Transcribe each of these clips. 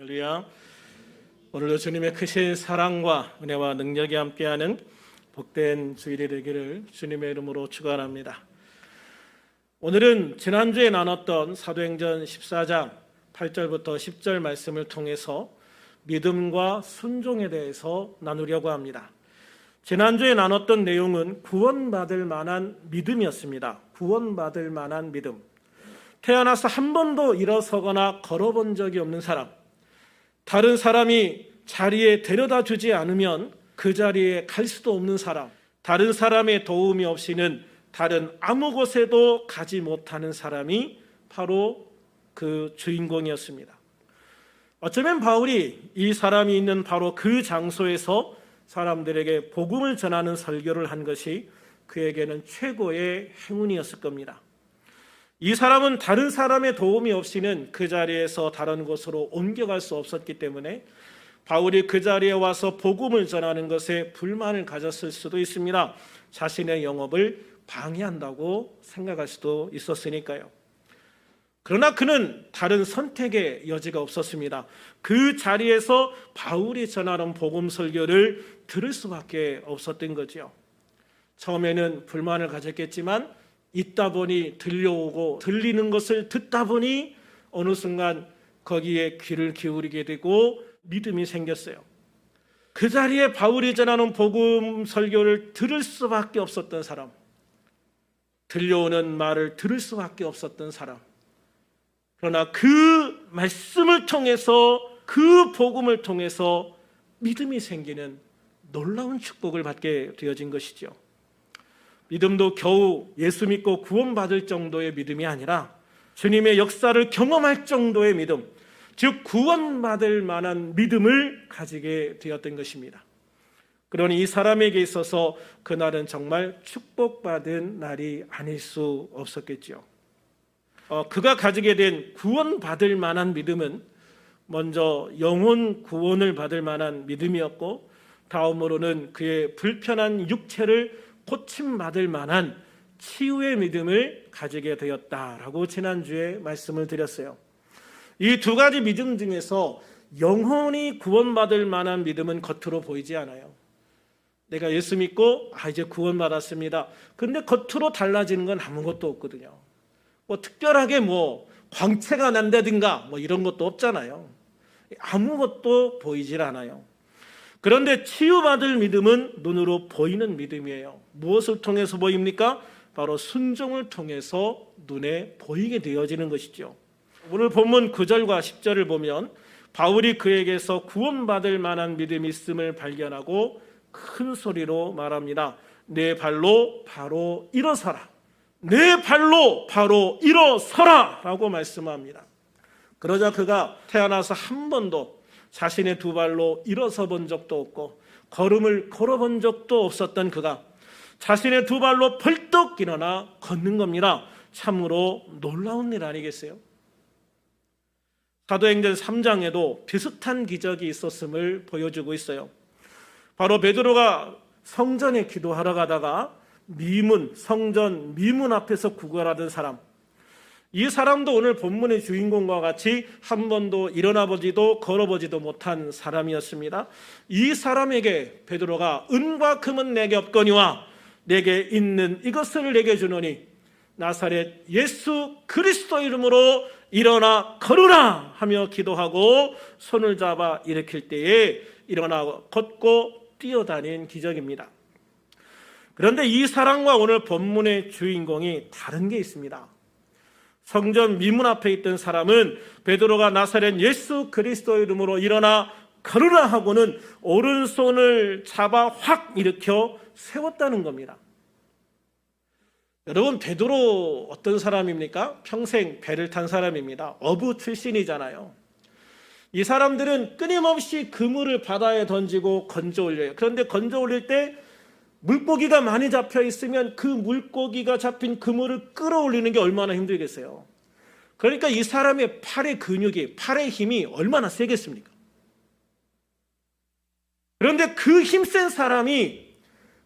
할렐루야. 오늘도 주님의 크신 사랑과 은혜와 능력이 함께하는 복된 주일이 되기를 주님의 이름으로 축원합니다. 오늘은 지난주에 나눴던 사도행전 14장 8절부터 10절 말씀을 통해서 믿음과 순종에 대해서 나누려고 합니다. 지난주에 나눴던 내용은 구원받을 만한 믿음이었습니다. 구원받을 만한 믿음. 태어나서 한 번도 일어서거나 걸어본 적이 없는 사람, 다른 사람이 자리에 데려다 주지 않으면 그 자리에 갈 수도 없는 사람, 다른 사람의 도움이 없이는 다른 아무 곳에도 가지 못하는 사람이 바로 그 주인공이었습니다. 어쩌면 바울이 이 사람이 있는 바로 그 장소에서 사람들에게 복음을 전하는 설교를 한 것이 그에게는 최고의 행운이었을 겁니다. 이 사람은 다른 사람의 도움이 없이는 그 자리에서 다른 곳으로 옮겨갈 수 없었기 때문에 바울이 그 자리에 와서 복음을 전하는 것에 불만을 가졌을 수도 있습니다. 자신의 영업을 방해한다고 생각할 수도 있었으니까요. 그러나 그는 다른 선택의 여지가 없었습니다. 그 자리에서 바울이 전하는 복음 설교를 들을 수밖에 없었던 거죠. 처음에는 불만을 가졌겠지만 있다 보니 들려오고 들리는 것을 듣다 보니 어느 순간 거기에 귀를 기울이게 되고 믿음이 생겼어요. 그 자리에 바울이 전하는 복음 설교를 들을 수밖에 없었던 사람, 들려오는 말을 들을 수밖에 없었던 사람. 그러나 그 말씀을 통해서 그 복음을 통해서 믿음이 생기는 놀라운 축복을 받게 되어진 것이죠. 믿음도 겨우 예수 믿고 구원받을 정도의 믿음이 아니라 주님의 역사를 경험할 정도의 믿음, 즉 구원받을 만한 믿음을 가지게 되었던 것입니다. 그러니 이 사람에게 있어서 그날은 정말 축복받은 날이 아닐 수 없었겠죠. 어, 그가 가지게 된 구원받을 만한 믿음은 먼저 영혼 구원을 받을 만한 믿음이었고 다음으로는 그의 불편한 육체를 고침받을 만한 치유의 믿음을 가지게 되었다라고 지난주에 말씀을 드렸어요. 이 두 가지 믿음 중에서 영혼이 구원받을 만한 믿음은 겉으로 보이지 않아요. 내가 예수 믿고 아 이제 구원받았습니다. 근데 겉으로 달라지는 건 아무것도 없거든요. 뭐 특별하게 뭐 광채가 난다든가 뭐 이런 것도 없잖아요. 아무것도 보이질 않아요. 그런데 치유받을 믿음은 눈으로 보이는 믿음이에요. 무엇을 통해서 보입니까? 바로 순종을 통해서 눈에 보이게 되어지는 것이죠. 오늘 본문 9절과 10절을 보면 바울이 그에게서 구원받을 만한 믿음이 있음을 발견하고 큰 소리로 말합니다. 내 발로 바로 일어서라. 내 발로 바로 일어서라. 라고 말씀합니다. 그러자 그가 태어나서 한 번도 자신의 두 발로 일어서 본 적도 없고 걸음을 걸어 본 적도 없었던 그가 자신의 두 발로 벌떡 일어나 걷는 겁니다. 참으로 놀라운 일 아니겠어요? 사도행전 3장에도 비슷한 기적이 있었음을 보여주고 있어요. 바로 베드로가 성전에 기도하러 가다가 미문 성전 미문 앞에서 구걸하던 사람 이 사람도 오늘 본문의 주인공과 같이 한 번도 일어나 보지도 걸어 보지도 못한 사람이었습니다. 이 사람에게 베드로가 은과 금은 내게 없거니와 내게 있는 이것을 내게 주노니 나사렛 예수 그리스도 이름으로 일어나 걸으라 하며 기도하고 손을 잡아 일으킬 때에 일어나 걷고 뛰어다닌 기적입니다. 그런데 이 사람과 오늘 본문의 주인공이 다른 게 있습니다. 성전 미문 앞에 있던 사람은 베드로가 나사렛 예수 그리스도 이름으로 일어나 걸으라 하고는 오른손을 잡아 확 일으켜 세웠다는 겁니다. 여러분 베드로 어떤 사람입니까? 평생 배를 탄 사람입니다. 어부 출신이잖아요. 이 사람들은 끊임없이 그물을 바다에 던지고 건져 올려요. 그런데 건져 올릴 때 물고기가 많이 잡혀 있으면 그 물고기가 잡힌 그물을 끌어올리는 게 얼마나 힘들겠어요. 그러니까 이 사람의 팔의 근육이, 팔의 힘이 얼마나 세겠습니까? 그런데 그 힘센 사람이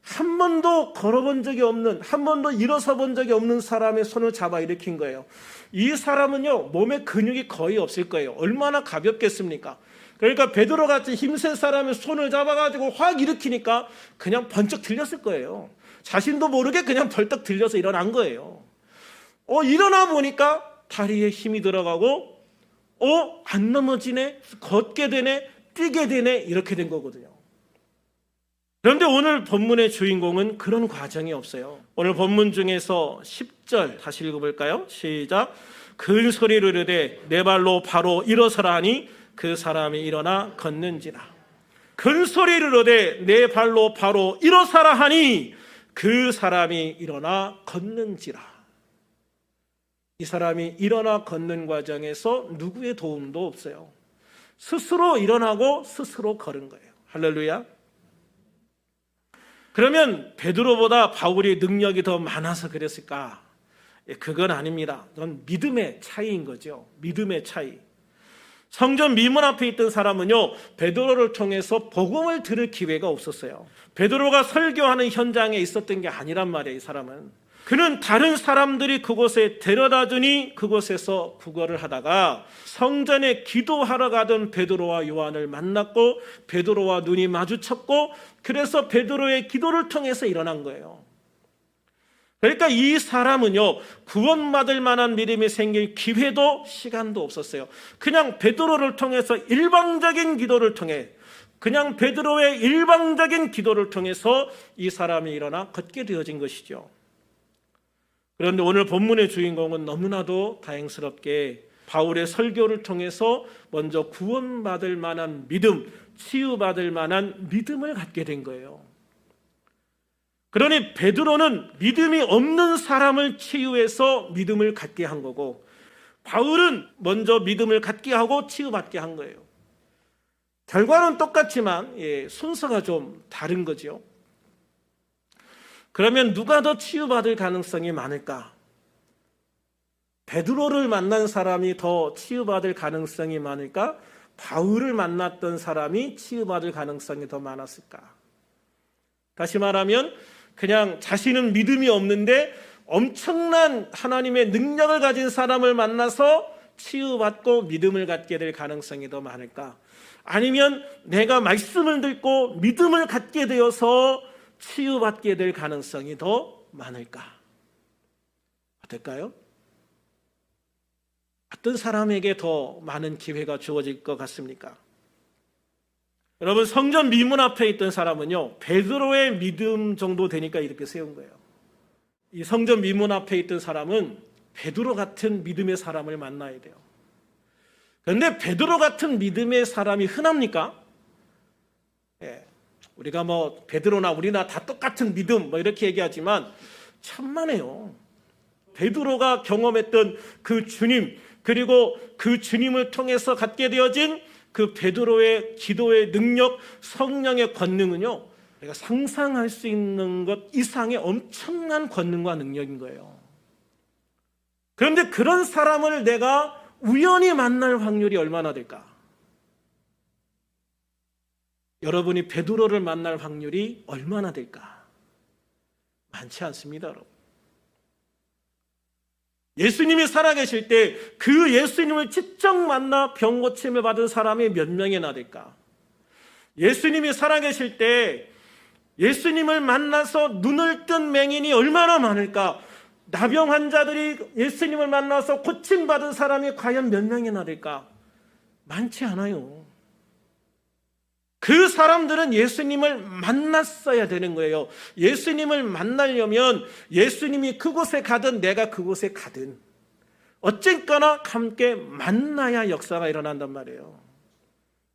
한 번도 걸어본 적이 없는, 한 번도 일어서 본 적이 없는 사람의 손을 잡아 일으킨 거예요. 이 사람은요, 몸에 근육이 거의 없을 거예요. 얼마나 가볍겠습니까? 그러니까 베드로 같이 힘센 사람의 손을 잡아가지고 확 일으키니까 그냥 번쩍 들렸을 거예요. 자신도 모르게 그냥 벌떡 들려서 일어난 거예요. 어, 일어나 보니까 다리에 힘이 들어가고, 어, 안 넘어지네? 걷게 되네? 뛰게 되네? 이렇게 된 거거든요. 그런데 오늘 본문의 주인공은 그런 과정이 없어요. 오늘 본문 중에서 10절 다시 읽어볼까요? 시작. 큰 소리를 이르되 내 발로 바로 일어서라 하니 그 사람이 일어나 걷는지라. 큰 소리를 이르되 내 발로 바로 일어서라 하니 그 사람이 일어나 걷는지라. 이 사람이 일어나 걷는 과정에서 누구의 도움도 없어요. 스스로 일어나고 스스로 걸은 거예요. 할렐루야. 그러면 베드로보다 바울이 능력이 더 많아서 그랬을까? 예, 그건 아닙니다. 그건 믿음의 차이인 거죠. 믿음의 차이. 성전 미문 앞에 있던 사람은요, 베드로를 통해서 복음을 들을 기회가 없었어요. 베드로가 설교하는 현장에 있었던 게 아니란 말이에요, 이 사람은. 그는 다른 사람들이 그곳에 데려다 주니 그곳에서 구걸을 하다가 성전에 기도하러 가던 베드로와 요한을 만났고 베드로와 눈이 마주쳤고 그래서 베드로의 기도를 통해서 일어난 거예요. 그러니까 이 사람은요, 구원받을 만한 믿음이 생길 기회도 시간도 없었어요. 그냥 베드로를 통해서 일방적인 기도를 통해, 그냥 베드로의 일방적인 기도를 통해서 이 사람이 일어나 걷게 되어진 것이죠. 그런데 오늘 본문의 주인공은 너무나도 다행스럽게 바울의 설교를 통해서 먼저 구원받을 만한 믿음, 치유받을 만한 믿음을 갖게 된 거예요. 그러니 베드로는 믿음이 없는 사람을 치유해서 믿음을 갖게 한 거고 바울은 먼저 믿음을 갖게 하고 치유받게 한 거예요. 결과는 똑같지만 예, 순서가 좀 다른 거죠. 그러면 누가 더 치유받을 가능성이 많을까? 베드로를 만난 사람이 더 치유받을 가능성이 많을까? 바울을 만났던 사람이 치유받을 가능성이 더 많았을까? 다시 말하면 그냥 자신은 믿음이 없는데 엄청난 하나님의 능력을 가진 사람을 만나서 치유받고 믿음을 갖게 될 가능성이 더 많을까? 아니면 내가 말씀을 듣고 믿음을 갖게 되어서 치유받게 될 가능성이 더 많을까? 어떨까요? 어떤 사람에게 더 많은 기회가 주어질 것 같습니까? 여러분 성전 미문 앞에 있던 사람은요 베드로의 믿음 정도 되니까 이렇게 세운 거예요. 이 성전 미문 앞에 있던 사람은 베드로 같은 믿음의 사람을 만나야 돼요. 그런데 베드로 같은 믿음의 사람이 흔합니까? 예, 우리가 뭐 베드로나 우리나 다 똑같은 믿음 뭐 이렇게 얘기하지만 천만에요. 베드로가 경험했던 그 주님 그리고 그 주님을 통해서 갖게 되어진 그 베드로의 기도의 능력, 성령의 권능은요. 우리가 상상할 수 있는 것 이상의 엄청난 권능과 능력인 거예요. 그런데 그런 사람을 내가 우연히 만날 확률이 얼마나 될까? 여러분이 베드로를 만날 확률이 얼마나 될까? 많지 않습니다, 여러분. 예수님이 살아계실 때 그 예수님을 직접 만나 병 고침을 받은 사람이 몇 명이나 될까? 예수님이 살아계실 때 예수님을 만나서 눈을 뜬 맹인이 얼마나 많을까? 나병 환자들이 예수님을 만나서 고침받은 사람이 과연 몇 명이나 될까? 많지 않아요. 그 사람들은 예수님을 만났어야 되는 거예요. 예수님을 만나려면 예수님이 그곳에 가든 내가 그곳에 가든 어쨌거나 함께 만나야 역사가 일어난단 말이에요.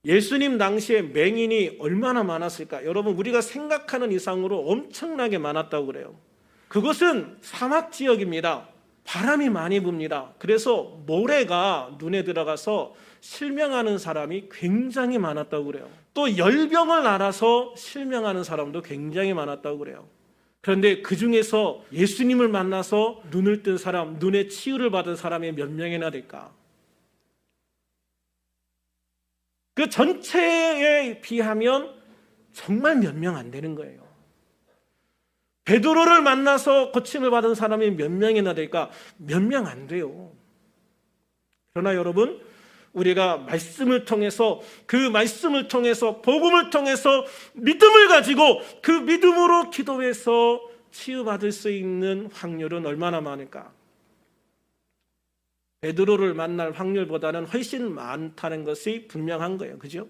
예수님 당시에 맹인이 얼마나 많았을까? 여러분, 우리가 생각하는 이상으로 엄청나게 많았다고 그래요. 그것은 사막 지역입니다. 바람이 많이 붑니다. 그래서 모래가 눈에 들어가서 실명하는 사람이 굉장히 많았다고 그래요. 또 열병을 알아서 실명하는 사람도 굉장히 많았다고 그래요. 그런데 그 중에서 예수님을 만나서 눈을 뜬 사람, 눈의 치유를 받은 사람이 몇 명이나 될까? 그 전체에 비하면 정말 몇 명 안 되는 거예요. 베드로를 만나서 고침을 받은 사람이 몇 명이나 될까? 몇 명 안 돼요. 그러나 여러분, 우리가 말씀을 통해서 그 말씀을 통해서 복음을 통해서 믿음을 가지고 그 믿음으로 기도해서 치유받을 수 있는 확률은 얼마나 많을까? 베드로를 만날 확률보다는 훨씬 많다는 것이 분명한 거예요. 그죠?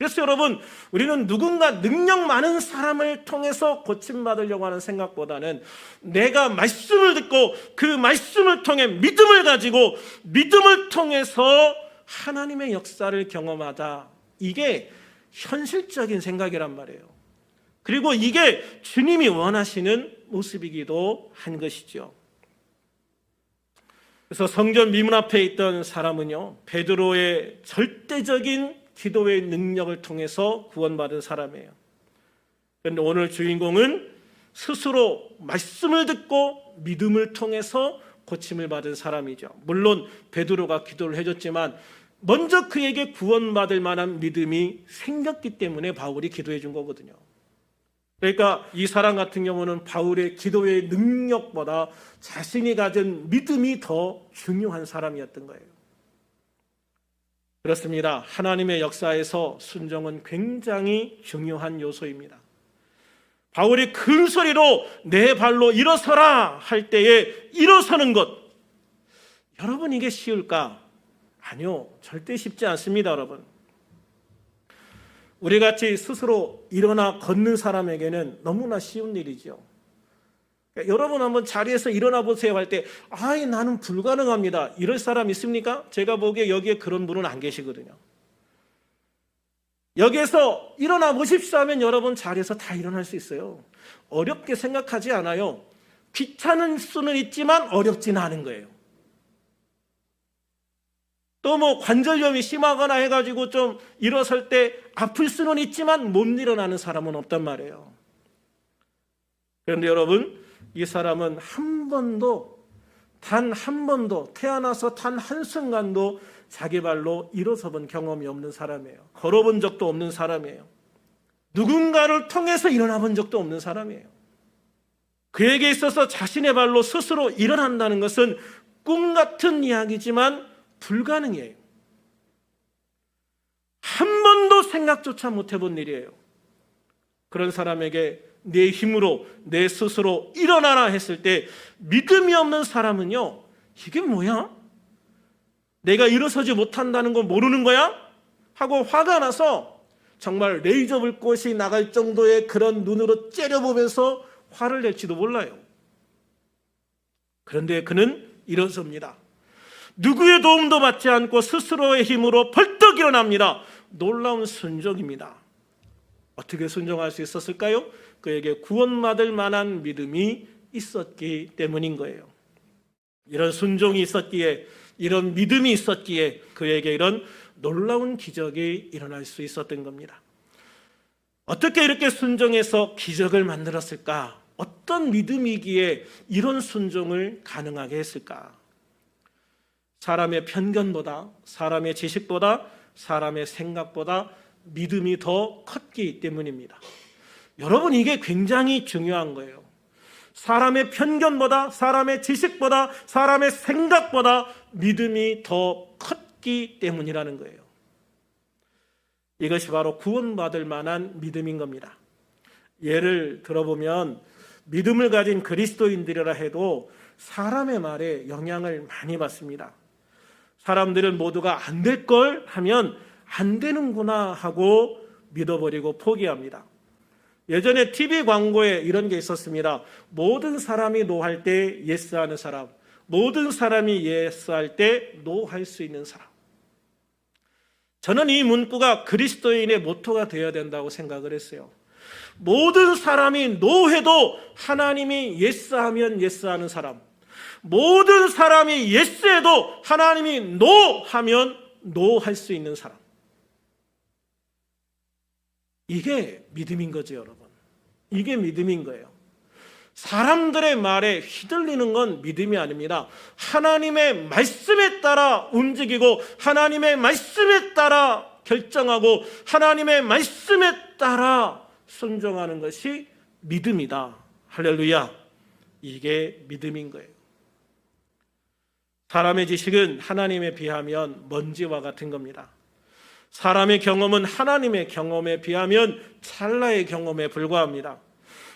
그래서 여러분, 우리는 누군가 능력 많은 사람을 통해서 고침받으려고 하는 생각보다는 내가 말씀을 듣고 그 말씀을 통해 믿음을 가지고 믿음을 통해서 하나님의 역사를 경험하다. 이게 현실적인 생각이란 말이에요. 그리고 이게 주님이 원하시는 모습이기도 한 것이죠. 그래서 성전 미문 앞에 있던 사람은요, 베드로의 절대적인 기도의 능력을 통해서 구원받은 사람이에요. 그런데 오늘 주인공은 스스로 말씀을 듣고 믿음을 통해서 고침을 받은 사람이죠. 물론 베드로가 기도를 해줬지만 먼저 그에게 구원받을 만한 믿음이 생겼기 때문에 바울이 기도해 준 거거든요. 그러니까 이 사람 같은 경우는 바울의 기도의 능력보다 자신이 가진 믿음이 더 중요한 사람이었던 거예요. 그렇습니다. 하나님의 역사에서 순종은 굉장히 중요한 요소입니다. 바울이 큰 소리로 내 발로 일어서라 할 때에 일어서는 것. 여러분 이게 쉬울까? 아니요. 절대 쉽지 않습니다, 여러분. 우리 같이 스스로 일어나 걷는 사람에게는 너무나 쉬운 일이죠. 그러니까 여러분 한번 자리에서 일어나 보세요 할 때, 아이, 나는 불가능합니다. 이럴 사람 있습니까? 제가 보기에 여기에 그런 분은 안 계시거든요. 여기에서 일어나 보십시오 하면 여러분 자리에서 다 일어날 수 있어요. 어렵게 생각하지 않아요. 귀찮은 수는 있지만 어렵지는 않은 거예요. 또 뭐 관절염이 심하거나 해가지고 좀 일어설 때 아플 수는 있지만 못 일어나는 사람은 없단 말이에요. 그런데 여러분, 이 사람은 한 번도 단 한 번도 태어나서 단 한순간도 자기 발로 일어서 본 경험이 없는 사람이에요. 걸어본 적도 없는 사람이에요. 누군가를 통해서 일어나 본 적도 없는 사람이에요. 그에게 있어서 자신의 발로 스스로 일어난다는 것은 꿈 같은 이야기지만 불가능해요. 한 번도 생각조차 못 해본 일이에요. 그런 사람에게 내 힘으로 내 스스로 일어나라 했을 때 믿음이 없는 사람은요, 이게 뭐야? 내가 일어서지 못한다는 건 모르는 거야? 하고 화가 나서 정말 레이저 불꽃이 나갈 정도의 그런 눈으로 째려보면서 화를 낼지도 몰라요. 그런데 그는 일어섭니다. 누구의 도움도 받지 않고 스스로의 힘으로 벌떡 일어납니다. 놀라운 순종입니다. 어떻게 순종할 수 있었을까요? 그에게 구원받을 만한 믿음이 있었기 때문인 거예요. 이런 순종이 있었기에 이런 믿음이 있었기에 그에게 이런 놀라운 기적이 일어날 수 있었던 겁니다. 어떻게 이렇게 순종해서 기적을 만들었을까? 어떤 믿음이기에 이런 순종을 가능하게 했을까? 사람의 편견보다, 사람의 지식보다, 사람의 생각보다 믿음이 더 컸기 때문입니다. 여러분, 이게 굉장히 중요한 거예요. 사람의 편견보다, 사람의 지식보다, 사람의 생각보다 믿음이 더 컸기 때문이라는 거예요. 이것이 바로 구원받을 만한 믿음인 겁니다. 예를 들어보면 믿음을 가진 그리스도인들이라 해도 사람의 말에 영향을 많이 받습니다. 사람들은 모두가 안 될 걸 하면 안 되는구나 하고 믿어버리고 포기합니다. 예전에 TV 광고에 이런 게 있었습니다. 모든 사람이 노할 때 예스하는 사람, 모든 사람이 예스할 때 노할 수 있는 사람. 저는 이 문구가 그리스도인의 모토가 되어야 된다고 생각을 했어요. 모든 사람이 노해도 하나님이 예스하면 예스하는 사람. 모든 사람이 예스해도 하나님이 노하면 노할 수 있는 사람. 이게 믿음인 거죠, 여러분. 이게 믿음인 거예요. 사람들의 말에 휘둘리는 건 믿음이 아닙니다. 하나님의 말씀에 따라 움직이고 하나님의 말씀에 따라 결정하고 하나님의 말씀에 따라 순종하는 것이 믿음이다. 할렐루야. 이게 믿음인 거예요. 사람의 지식은 하나님에 비하면 먼지와 같은 겁니다. 사람의 경험은 하나님의 경험에 비하면 찰나의 경험에 불과합니다.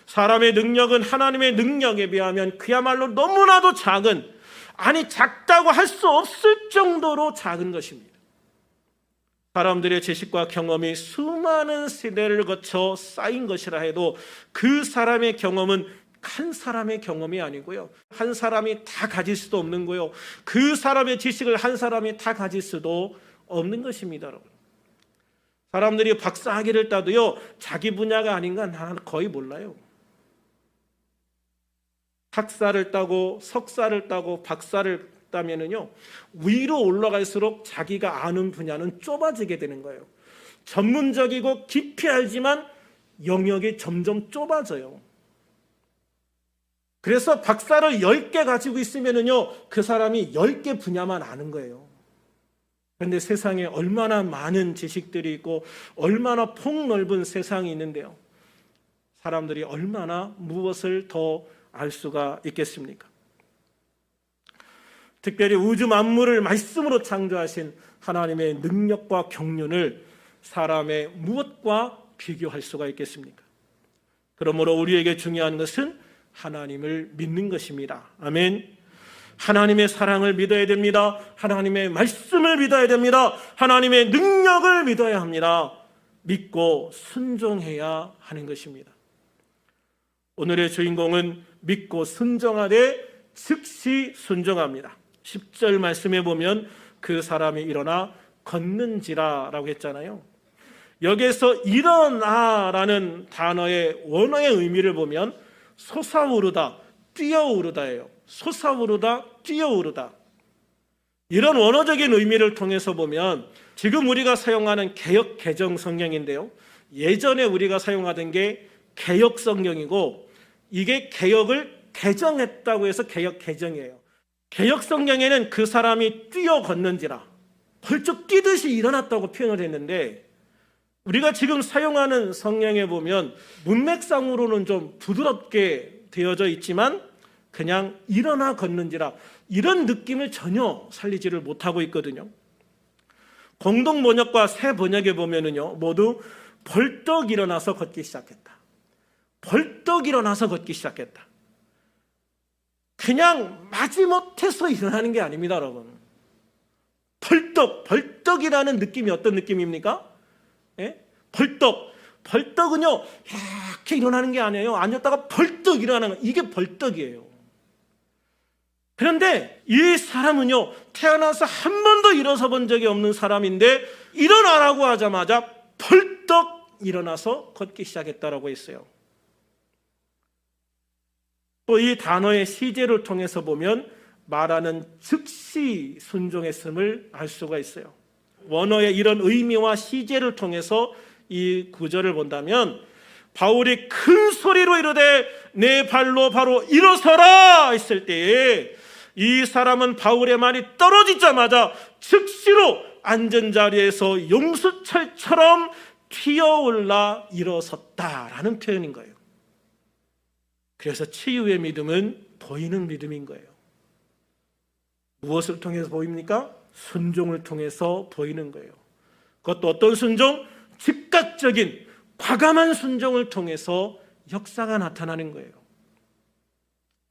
사람의 능력은 하나님의 능력에 비하면 그야말로 너무나도 작은, 아니, 작다고 할 수 없을 정도로 작은 것입니다. 사람들의 지식과 경험이 수많은 세대를 거쳐 쌓인 것이라 해도 그 사람의 경험은 한 사람의 경험이 아니고요. 한 사람이 다 가질 수도 없는 거요. 그 사람의 지식을 한 사람이 다 가질 수도 없는 것입니다, 여러분. 사람들이 박사학위를 따도요, 자기 분야가 아닌 건 거의 몰라요. 학사를 따고 석사를 따고 박사를 따면은요 위로 올라갈수록 자기가 아는 분야는 좁아지게 되는 거예요. 전문적이고 깊이 알지만 영역이 점점 좁아져요. 그래서 박사를 10개 가지고 있으면은요 그 사람이 10개 분야만 아는 거예요. 그런데 세상에 얼마나 많은 지식들이 있고 얼마나 폭넓은 세상이 있는데요. 사람들이 얼마나 무엇을 더 알 수가 있겠습니까? 특별히 우주 만물을 말씀으로 창조하신 하나님의 능력과 경륜을 사람의 무엇과 비교할 수가 있겠습니까? 그러므로 우리에게 중요한 것은 하나님을 믿는 것입니다. 아멘. 하나님의 사랑을 믿어야 됩니다. 하나님의 말씀을 믿어야 됩니다. 하나님의 능력을 믿어야 합니다. 믿고 순종해야 하는 것입니다. 오늘의 주인공은 믿고 순종하되 즉시 순종합니다. 10절 말씀에 보면 그 사람이 일어나 걷는지라 라고 했잖아요. 여기에서 일어나라는 단어의 원어의 의미를 보면 솟아오르다, 뛰어오르다예요. 솟아오르다, 뛰어오르다. 이런 원어적인 의미를 통해서 보면 지금 우리가 사용하는 개혁 개정 성경인데요. 예전에 우리가 사용하던 게 개혁 성경이고 이게 개혁을 개정했다고 해서 개혁 개정이에요. 개혁 성경에는 그 사람이 뛰어 걷는지라 벌쩍 뛰듯이 일어났다고 표현을 했는데 우리가 지금 사용하는 성경에 보면 문맥상으로는 좀 부드럽게 되어져 있지만 그냥 일어나 걷는지라 이런 느낌을 전혀 살리지를 못하고 있거든요. 공동 번역과 새 번역에 보면은요 모두 벌떡 일어나서 걷기 시작했다. 벌떡 일어나서 걷기 시작했다. 그냥 마지못해서 일어나는 게 아닙니다, 여러분. 벌떡, 벌떡이라는 느낌이 어떤 느낌입니까? 예? 벌떡. 벌떡은요, 이렇게 일어나는 게 아니에요. 앉았다가 벌떡 일어나는 거. 이게 벌떡이에요. 그런데 이 사람은요, 태어나서 한 번도 일어서 본 적이 없는 사람인데, 일어나라고 하자마자 벌떡 일어나서 걷기 시작했다라고 했어요. 또 이 단어의 시제를 통해서 보면 말하는 즉시 순종했음을 알 수가 있어요. 원어의 이런 의미와 시제를 통해서 이 구절을 본다면 바울이 큰 소리로 이르되 내 발로 바로 일어서라 했을 때에 이 사람은 바울의 말이 떨어지자마자 즉시로 앉은 자리에서 용수철처럼 튀어올라 일어섰다라는 표현인 거예요. 그래서 치유의 믿음은 보이는 믿음인 거예요. 무엇을 통해서 보입니까? 순종을 통해서 보이는 거예요. 그것도 어떤 순종? 즉각적인 과감한 순종을 통해서 역사가 나타나는 거예요.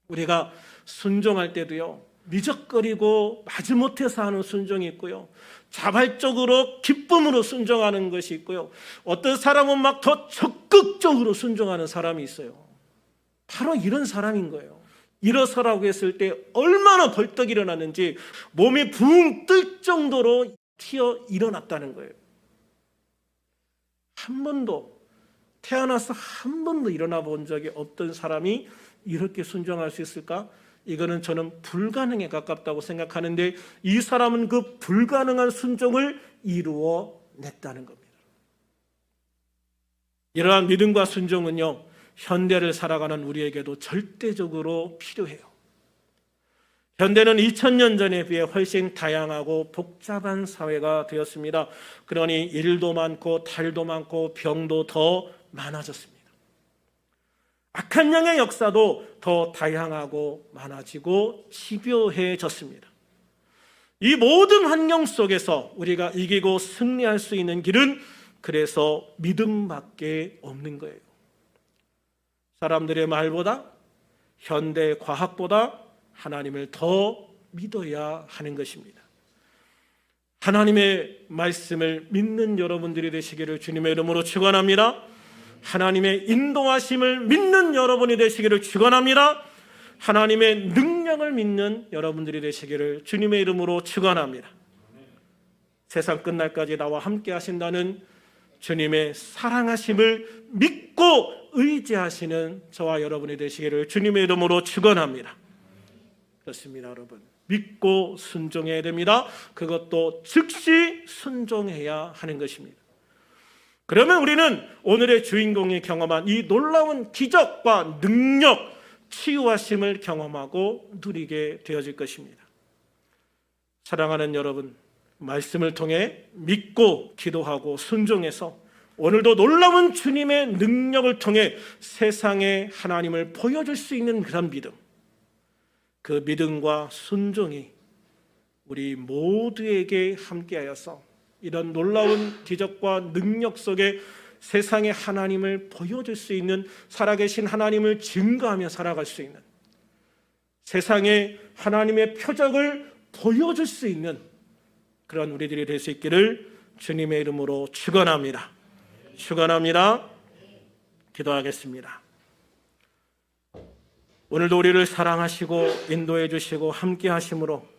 우리가 순종할 때도요, 미적거리고 마지못해서 하는 순종이 있고요. 자발적으로 기쁨으로 순종하는 것이 있고요. 어떤 사람은 막 더 적극적으로 순종하는 사람이 있어요. 바로 이런 사람인 거예요. 일어서라고 했을 때 얼마나 벌떡 일어났는지 몸이 붕 뜰 정도로 튀어 일어났다는 거예요. 한 번도 태어나서 한 번도 일어나 본 적이 없던 사람이 이렇게 순종할 수 있을까? 이거는 저는 불가능에 가깝다고 생각하는데 이 사람은 그 불가능한 순종을 이루어 냈다는 겁니다. 이러한 믿음과 순종은요, 현대를 살아가는 우리에게도 절대적으로 필요해요. 현대는 2000년 전에 비해 훨씬 다양하고 복잡한 사회가 되었습니다. 그러니 일도 많고 탈도 많고 병도 더 많아졌습니다. 악한 영의 역사도 더 다양하고 많아지고 집요해졌습니다. 이 모든 환경 속에서 우리가 이기고 승리할 수 있는 길은 그래서 믿음밖에 없는 거예요. 사람들의 말보다 현대 과학보다 하나님을 더 믿어야 하는 것입니다. 하나님의 말씀을 믿는 여러분들이 되시기를 주님의 이름으로 축원합니다. 하나님의 인도하심을 믿는 여러분이 되시기를 축원합니다. 하나님의 능력을 믿는 여러분들이 되시기를 주님의 이름으로 축원합니다. 세상 끝날까지 나와 함께 하신다는 주님의 사랑하심을 믿고 의지하시는 저와 여러분이 되시기를 주님의 이름으로 축원합니다. 그렇습니다, 여러분. 믿고 순종해야 됩니다. 그것도 즉시 순종해야 하는 것입니다. 그러면 우리는 오늘의 주인공이 경험한 이 놀라운 기적과 능력, 치유하심을 경험하고 누리게 되어질 것입니다. 사랑하는 여러분, 말씀을 통해 믿고 기도하고 순종해서 오늘도 놀라운 주님의 능력을 통해 세상에 하나님을 보여줄 수 있는 그런 믿음, 그 믿음과 순종이 우리 모두에게 함께하여서 이런 놀라운 기적과 능력 속에 세상에 하나님을 보여줄 수 있는 살아계신 하나님을 증거하며 살아갈 수 있는 세상에 하나님의 표적을 보여줄 수 있는 그런 우리들이 될 수 있기를 주님의 이름으로 축원합니다. 축원합니다. 기도하겠습니다. 오늘도 우리를 사랑하시고 인도해 주시고 함께 하심으로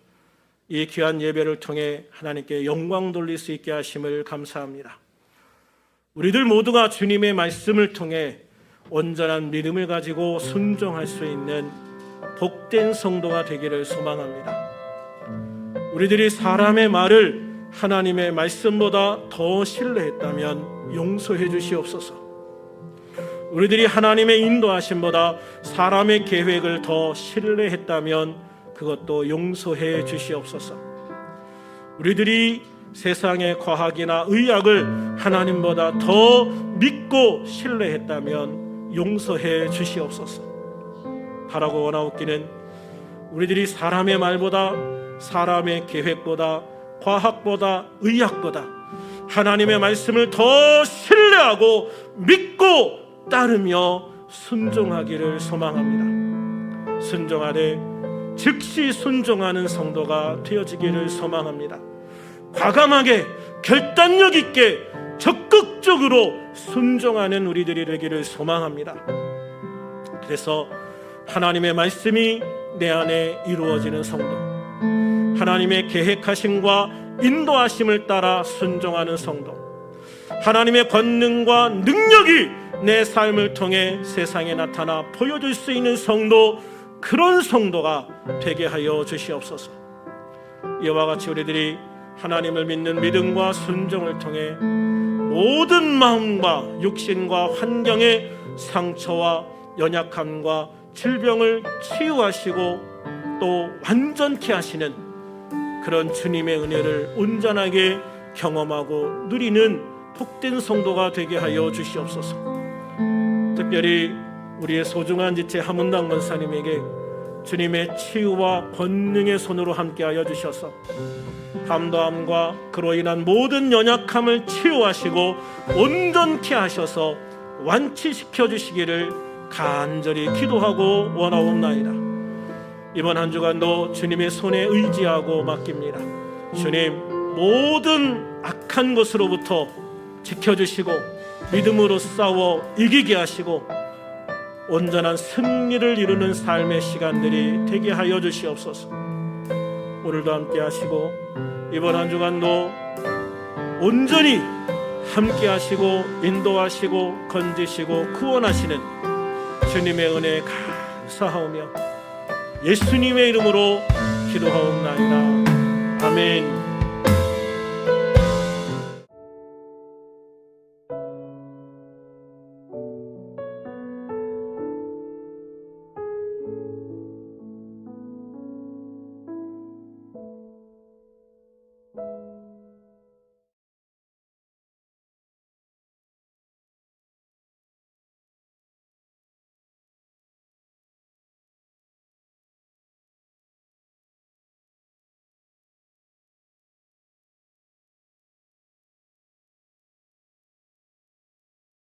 이 귀한 예배를 통해 하나님께 영광 돌릴 수 있게 하심을 감사합니다. 우리들 모두가 주님의 말씀을 통해 온전한 믿음을 가지고 순종할 수 있는 복된 성도가 되기를 소망합니다. 우리들이 사람의 말을 하나님의 말씀보다 더 신뢰했다면 용서해 주시옵소서. 우리들이 하나님의 인도하심보다 사람의 계획을 더 신뢰했다면 그것도 용서해 주시옵소서. 우리들이 세상의 과학이나 의학을 하나님보다 더 믿고 신뢰했다면 용서해 주시옵소서. 바라고 원하옵기는 우리들이 사람의 말보다 사람의 계획보다 과학보다 의학보다 하나님의 말씀을 더 신뢰하고 믿고 따르며 순종하기를 소망합니다. 순종하되 즉시 순종하는 성도가 되어지기를 소망합니다. 과감하게 결단력 있게 적극적으로 순종하는 우리들이 되기를 소망합니다. 그래서 하나님의 말씀이 내 안에 이루어지는 성도, 하나님의 계획하심과 인도하심을 따라 순종하는 성도, 하나님의 권능과 능력이 내 삶을 통해 세상에 나타나 보여줄 수 있는 성도, 그런 성도가 되게 하여 주시옵소서. 이와 같이 우리들이 하나님을 믿는 믿음과 순종을 통해 모든 마음과 육신과 환경의 상처와 연약함과 질병을 치유하시고 또 완전케 하시는 그런 주님의 은혜를 온전하게 경험하고 누리는 복된 성도가 되게 하여 주시옵소서. 특별히 우리의 소중한 지체 하문당 권사님에게 주님의 치유와 권능의 손으로 함께하여 주셔서 담담과 그로 인한 모든 연약함을 치유하시고 온전케 하셔서 완치시켜 주시기를 간절히 기도하고 원하옵나이다. 이번 한 주간도 주님의 손에 의지하고 맡깁니다. 주님 모든 악한 것으로부터 지켜주시고 믿음으로 싸워 이기게 하시고 온전한 승리를 이루는 삶의 시간들이 되게 하여 주시옵소서. 오늘도 함께 하시고 이번 한 주간도 온전히 함께 하시고 인도하시고 건지시고 구원하시는 주님의 은혜에 감사하오며 예수님의 이름으로 기도하옵나이다. 아멘.